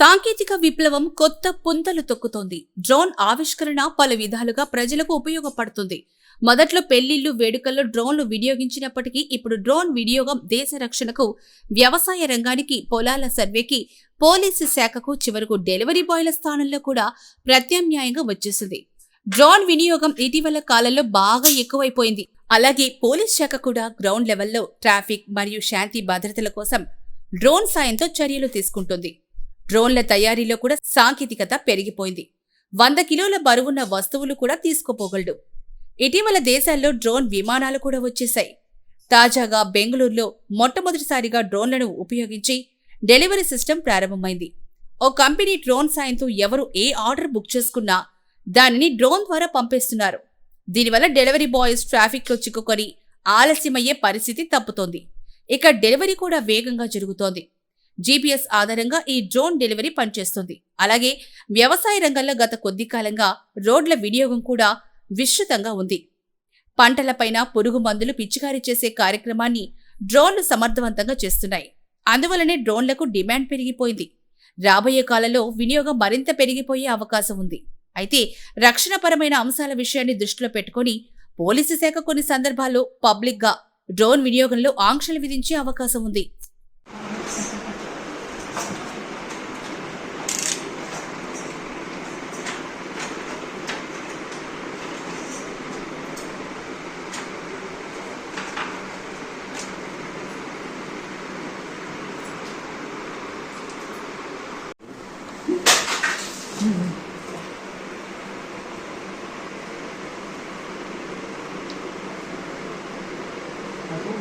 సాంకేతిక విప్లవం కొత్త పుంతలు తొక్కుతోంది. డ్రోన్ ఆవిష్కరణ పలు విధాలుగా ప్రజలకు ఉపయోగపడుతుంది. మొదట్లో పెళ్ళిళ్ళు వేడుకల్లో డ్రోన్లు వినియోగించినప్పటికీ ఇప్పుడు డ్రోన్ వినియోగం దేశ రక్షణకు వ్యవసాయ రంగానికి పొలాల సర్వేకి పోలీసు శాఖకు చివరకు డెలివరీ బాయ్ల స్థానంలో కూడా ప్రత్యామ్నాయంగా వచ్చేసింది. డ్రోన్ వినియోగం ఇటీవల కాలంలో బాగా ఎక్కువైపోయింది. అలాగే పోలీస్ శాఖ కూడా గ్రౌండ్ లెవెల్లో ట్రాఫిక్ మరియు శాంతి భద్రతల కోసం డ్రోన్ సాయంతో చర్యలు తీసుకుంటుంది. డ్రోన్ల తయారీలో కూడా సాంకేతికత పెరిగిపోయింది. వంద కిలోల బరువున్న వస్తువులు కూడా తీసుకుపోగలడు. ఇటీవల దేశాల్లో డ్రోన్ విమానాలు కూడా వచ్చేశాయి. తాజాగా బెంగళూరులో మొట్టమొదటిసారిగా డ్రోన్లను ఉపయోగించి డెలివరీ సిస్టమ్ ప్రారంభమైంది. ఓ కంపెనీ డ్రోన్ సాయంతో ఎవరు ఏ ఆర్డర్ బుక్ చేసుకున్నా దానిని డ్రోన్ ద్వారా పంపేస్తున్నారు. దీనివల్ల డెలివరీ బాయ్స్ ట్రాఫిక్లో చిక్కుకొని ఆలస్యమయ్యే పరిస్థితి తప్పుతోంది. ఇక డెలివరీ కూడా వేగంగా జరుగుతోంది. జీపీఎస్ ఆధారంగా ఈ డ్రోన్ డెలివరీ పనిచేస్తుంది. అలాగే వ్యవసాయ రంగంలో గత కొద్ది కాలంగా రోడ్ల వినియోగం కూడా విస్తృతంగా ఉంది. పంటలపైన పురుగు మందులు పిచికారీ చేసే కార్యక్రమాన్ని డ్రోన్లు సమర్థవంతంగా చేస్తున్నాయి. అందువలనే డ్రోన్లకు డిమాండ్ పెరిగిపోయింది. రాబోయే కాలంలో వినియోగం మరింత పెరిగిపోయే అవకాశం ఉంది. అయితే రక్షణపరమైన అంశాల విషయాన్ని దృష్టిలో పెట్టుకొని పోలీసు శాఖ కొన్ని సందర్భాల్లో పబ్లిక్గా డ్రోన్ వినియోగంలో ఆంక్షలు విధించే అవకాశం ఉంది.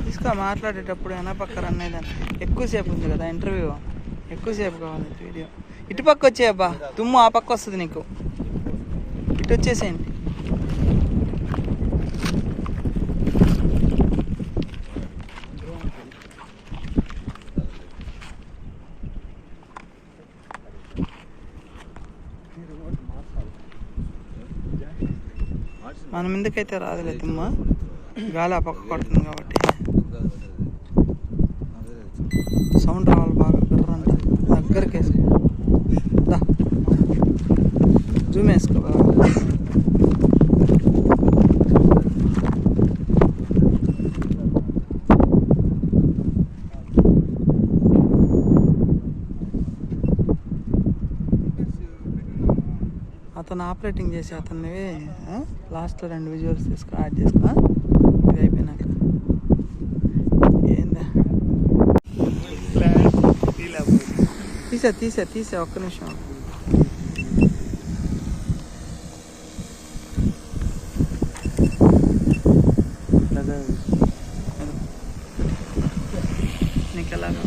తీసుకో మాట్లాడేటప్పుడు వెనపక్క రన్ అయ్యేదాన్ని ఎక్కువసేపు ఉంది కదా ఇంటర్వ్యూ ఎక్కువసేపు కావాలి వీడియో ఇటు పక్క వచ్చేయబ్బా తుమ్ము ఆ పక్క వస్తుంది నీకు. ఇటు వచ్చేసేయండి మన ముందుకైతే రాదులే తుమ్మ గాలి ఆ పక్క కొడుతుంది కాబట్టి సౌండ్ రావాలి బాగా బిర్రంట దగ్గరికి వేసుకో దా జూమ్ వేసుకో బాగా అతను ఆపరేటింగ్ చేసి అతన్ని లాస్ట్లో రెండు విజువల్స్ తీసుకో యాడ్ చేసుకో ఇది అయిపోయినాక. ఏందా? తీసా తీసా తీసా ఒక్క నిమిషం. నీకు ఎలాగా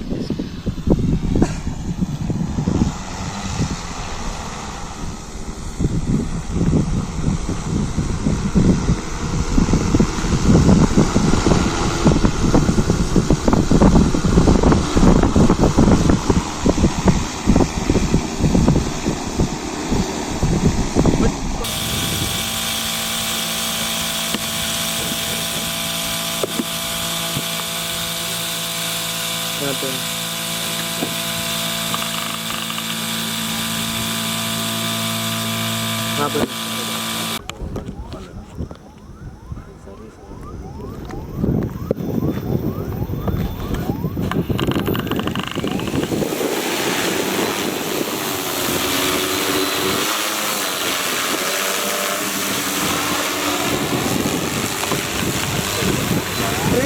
తీసుకో.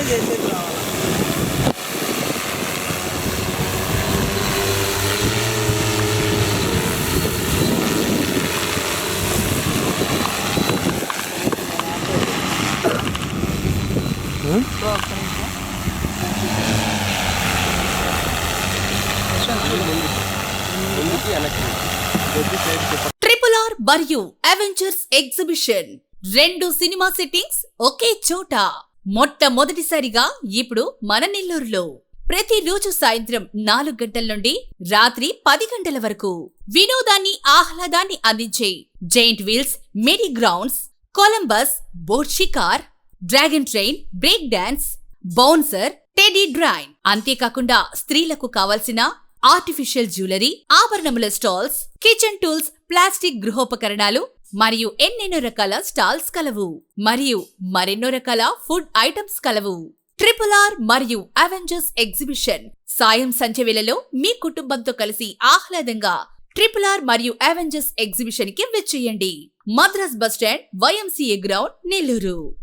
చేసేది రావాలి బ్రో ఒక్క నిమిషం ట్రిపుల్ ఆర్ మరియు అవెంజర్స్ ఎగ్జిబిషన్ రెండు సినిమా సిట్టింగ్స్ ఒకే చోట. మొట్టమొదటిసారిగా ఇప్పుడు మన నెల్లూరులో. ప్రతిరోజు సాయంత్రం నాలుగు గంటల నుండి రాత్రి పది గంటల వరకు వినోదాన్ని ఆహ్లాదాన్ని అందించే giant wheels merry grounds Columbus boat షికార్ dragon train break dance bouncer teddy drain అంతేకాకుండా స్త్రీలకు కావలసిన ఆర్టిఫిషియల్ జ్యువెలరీ ఆభరణముల స్టాల్స్ కిచెన్ టూల్స్ ప్లాస్టిక్ గృహోపకరణాలు మరియు ఎన్నెన్నో రకాల స్టాల్స్ కలవు. మరియు మరెన్నో రకాల ఫుడ్ ఐటమ్స్ కలవు. ట్రిపుల్ ఆర్ మరియు అవెంజర్స్ ఎగ్జిబిషన్ సాయం సంధ్య మీ కుటుంబంతో కలిసి ఆహ్లాదంగా ట్రిపుల్ ఆర్ మరియు అవెంజర్స్ ఎగ్జిబిషన్కి విచ్చేయండి. Madras bus stand YMCA ground Nellore.